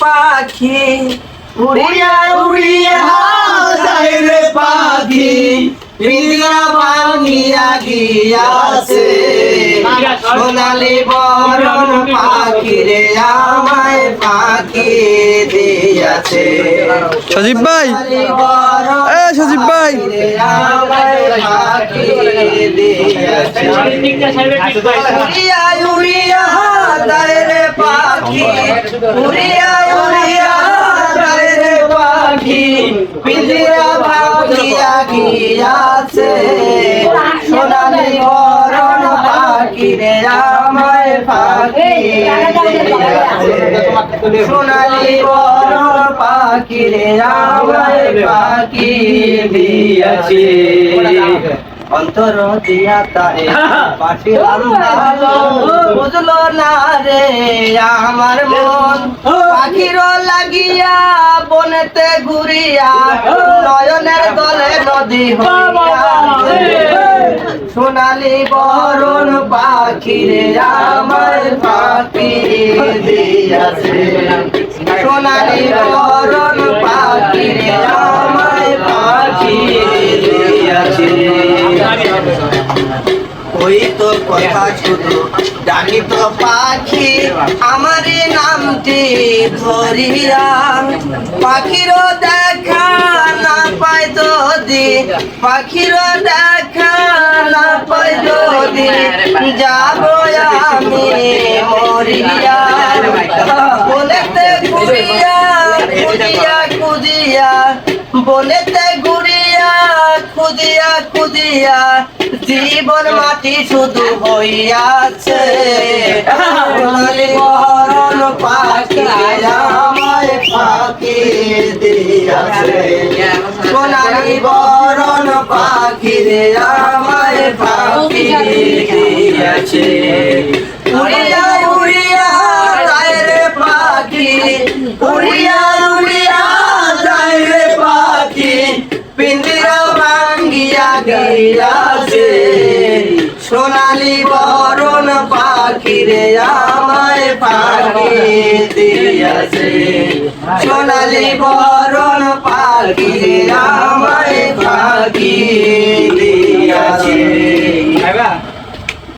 পাখি উড়িয়া উড়িয়া যায় রে পাখি পিঞ্জরা ভাঙিয়া গিয়াছে। সোনালি বরণ পাখি রে আমায় পাখি দিয়াছে। সজীব ভাই। এ সজীব ভাই। আমায় পাখি দিয়াছে। উড়িয়া পাখি উড়িয়া উড়িয়া যায় রে পাখি পিঞ্জরা ভাঙিয়া গিয়াছে সোনালি বরণ পাখি রে আমায় পাখি সোনালি বরণ পাখি রে পাখি দিয়াছে। অন্তর দিয়া তারে পাঠিলাম ভালো বুঝলো না রে আমার মন। পাখির লাগিয়া বনেতে ঘুরিয়া নয়নের দলে নদী। সোনালি বরণ পাখি রে আমার পাখি দিয়াছে। সোনালি বরণ পাখি রে আমার পাখি দিয়াছে। ওই তো কথা শুধু ডাকি তো পাখি। আমারই নামটি ধরিয়া পাখিরও দেখা না পাই যদি পাখিরও দেখা না পাই যদি, যাব আমি মরিয়া। বলেতে খুঁজিয়া খুঁজিয়া বলেতে ঘুরিয়া জীবন মাটি শুধু হইয়াছে। বরণ পাখি আমায় পাখি দিয়াছে। বরণ পাখি আমায় পাখি দিয়াছে। উড়িয়া উড়িয়া পাখি, উড়িয়া ভাঙ্গিয়া গিয়াছে সোনালি বরণ পাখি রে আমায় পাখি দিয়াছে সোনালি বরণ পাখি রে আমায়